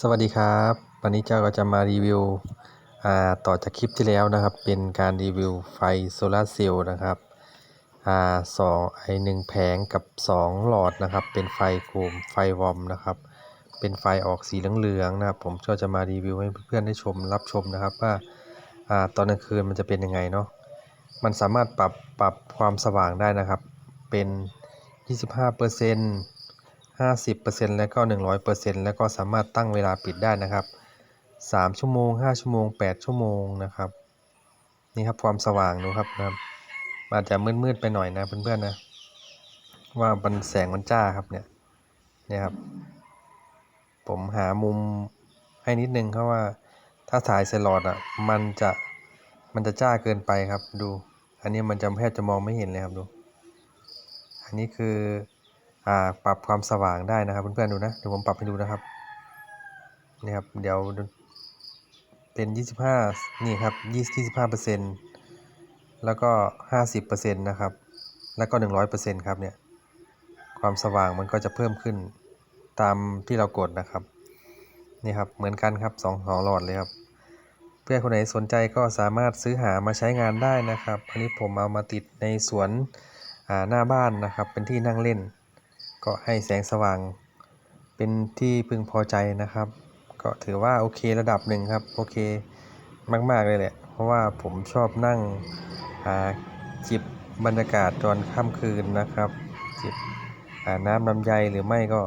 สวัสดีครับ วันนี้เจ้าก็จะมารีวิวต่อจากคลิปที่แล้วนะครับ เป็นการรีวิวไฟโซลาเซลล์นะครับสองไอหนึ่งแผงกับ 2 หลอดนะครับ เป็นไฟโคมไฟวอมนะครับ เป็นไฟออกสีเหลืองๆนะครับ ผมก็จะมารีวิวให้เพื่อนๆได้ชมรับชมนะครับว่าตอนกลางคืนมันจะเป็นยังไงเนาะ มันสามารถปรับปรับความสว่างได้นะครับ เป็น 25%เปอร์เซ็นต์ 50%แล้วก็ 100%แล้วก็สามารถตั้งเวลาปิดได้นะครับ 3 ชั่วโมง 5 ชั่วโมง 8 ชั่วโมงนะครับ นี่ครับความสว่างดูครับนะครับอาจจะมืดๆไปหน่อยนะเพื่อนๆนะว่ามันแสงมันจ้าครับเนี่ยเนี่ยครับ ผมหามุมให้นิดนึงเพราะว่า ถ้าถ่ายเซลอดอะมันจะมันจะจ้าเกินไปครับดู อันนี้มันจะแทบจะมองไม่เห็นเลยครับดู อันนี้คือ ปรับความสว่างได้นะครับ เพื่อนๆดูนะเดี๋ยวผมปรับให้ดูนะครับนี่ครับเดี๋ยวเป็น 25 นี่ครับ20 25เปอร์เซ็นแล้วก็ 50เปอร์เซ็นนะครับ แล้วก็ 100เปอร์เซ็นครับเนี่ยความสว่างมันก็จะเพิ่มขึ้นตามที่เรากดนะครับนี่ครับเหมือนกันครับ2องสองหลอดเลยครับ เพื่อนคนไหนสนใจก็สามารถซื้อหามาใช้งานได้นะครับ อันนี้ผมเอามาติดในสวนหน้าบ้านนะครับ เป็นที่นั่งเล่น ก็ให้แสงสว่างเป็นที่พึงพอใจนะครับ ก็ถือว่าโอเคระดับหนึ่งครับ โอเคมาก ๆ เลยแหละ เพราะว่าผมชอบนั่งจิบบรรยากาศตอนค่ำคืนนะครับ จิบน้ำลำไยหรือไม่ก็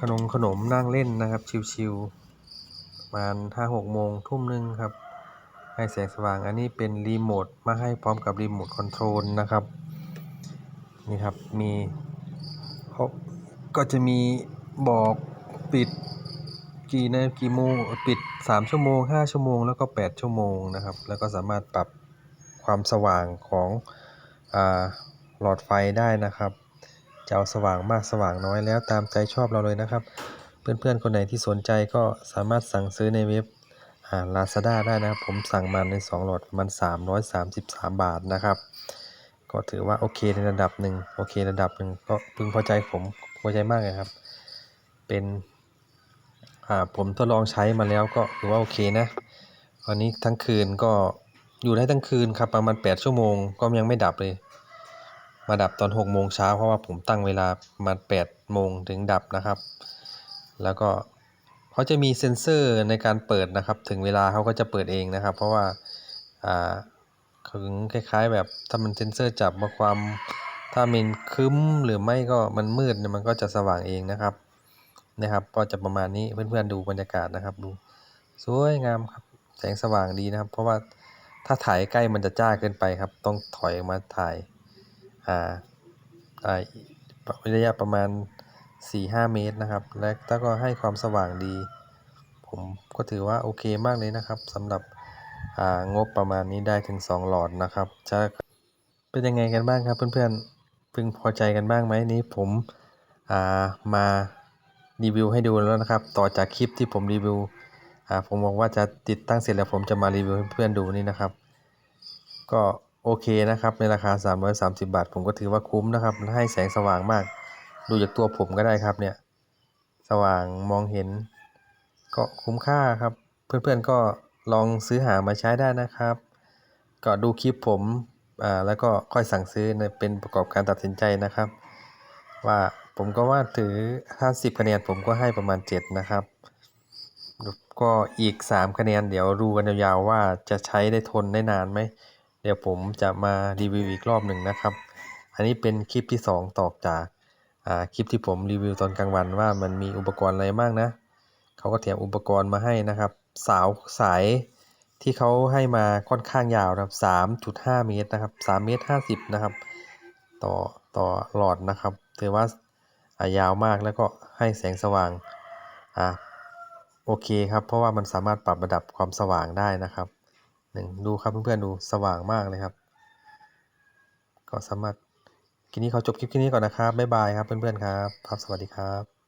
ขนมขนมนั่งเล่นนะครับ ชิวๆประมาณห้าหกโมงทุ่มหนึ่งครับ ให้แสงสว่างอันนี้เป็นรีโมทมาให้พร้อมกับรีโมทคอนโทรลนะครับ นี่ครับมีเขาก็จะมีบอกปิดกี่นากี่โมงปิด 3 ชั่วโมง 5 ชั่วโมง แล้วก็ 8 ชั่วโมงนะครับ แล้วก็สามารถปรับความสว่างของอหลอดไฟได้นะครับจะเอาสว่างมากสว่างน้อยแล้วตามใจชอบเราเลยนะครับ เพื่อนๆ คนไหนที่สนใจก็สามารถสั่งซื้อในเว็บลาซาด้าได้นะครับ ผมสั่งมาใน 2 หลอดประมาณ333 บาทนะครับ ก็ถือว่าโอเคในระดับหนึ่งโอเคระดับหนึ่งก็พึงพอใจผมพอใจมากเลยครับ เป็นผมทดลองใช้มาแล้วก็ถือว่าโอเคนะวันนี้ทั้งคืนก็อยู่ได้ทั้งคืนครับประมาณ 8 ชั่วโมงก็ยังไม่ดับเลย มาดับตอน6โมงเช้าเพราะว่าผมตั้งเวลามา8โมงถึงดับนะครับ แล้วก็เขาจะมีเซ็นเซอร์ในการเปิดนะครับ ถึงเวลาเขาก็จะเปิดเองนะครับ เพราะว่า ถึงคล้ายๆ แบบถ้ามันเซ็นเซอร์จับมาความ ถ้ามันคึ้มหรือไม่ก็มันมืดเนี่ยมันก็จะสว่างเองนะครับนะครับก็จะประมาณนี้เพื่อนๆดูบรรยากาศนะครับดูสวยงามครับแสงสว่างดีนะครับ เพราะว่าถ้าถ่ายใกล้มันจะจ้าเกินไปครับ ต้องถอยมาถ่ายอ่าอ่าระยะประมาณ 4-5 เมตรนะครับ และถ้าก็ให้ความสว่างดี ผมก็ถือว่าโอเคมากเลยนะครับสำหรับ งบประมาณนี้ได้ถึง 2 หลอดนะครับ จะเป็นยังไงกันบ้างครับ เพื่อนๆพึงพอใจกันบ้างไหมนี้ผมมารีวิวให้ดูแล้วนะครับ ต่อจากคลิปที่ผมรีวิวผมบอกว่าจะติดตั้งเสร็จแล้วผมจะมารีวิวให้เพื่อนดูนี่นะครับ ก็โอเคนะครับในราคา 330 บาท ผมก็ถือว่าคุ้มนะครับให้แสงสว่างมาก ดูจากตัวผมก็ได้ครับเนี่ยสว่างมองเห็น ก็คุ้มค่าครับ เพื่อนๆก็ ลองซื้อหามาใช้ได้นะครับ ก็ดูคลิปผมอ่าแล้วก็ค่อยสั่งซื้อเป็นประกอบการตัดสินใจนะครับ ว่าผมก็ว่าถือถ้า10คะแนนผมก็ให้ประมาณ 7 นะครับ ก็อีก 3 คะแนนเดี๋ยวดูกันยาวๆว่าจะใช้ได้ทนได้นานไหม เดี๋ยวผมจะมารีวิวอีกรอบหนึ่งนะครับ อันนี้เป็นคลิปที่ 2 ต่อจากอ่าคลิปที่ผมรีวิวตอนกลางวันว่ามันมีอุปกรณ์อะไรบ้างนะ เขาก็แถมอุปกรณ์มาให้นะครับ สาวสายที่เขาให้มาค่อนข้างยาวนะครับ3.5เมตรนะครับ3เมตร50นะครับ ต่อต่อหลอดนะครับถือว่าายาวมากแล้วก็ให้แสงสว่างอ่าโอเคครับ เพราะว่ามันสามารถปรับระดับความสว่างได้นะครับหนึ่งดูครับเพื่อนๆดูสว่างมากเลยครับ ก็สามารถคลิปนี้เขาจบคลิปนี้ก่อนนะครับบ๊ายบายครับเพื่อนๆครับครับสวัสดีครับ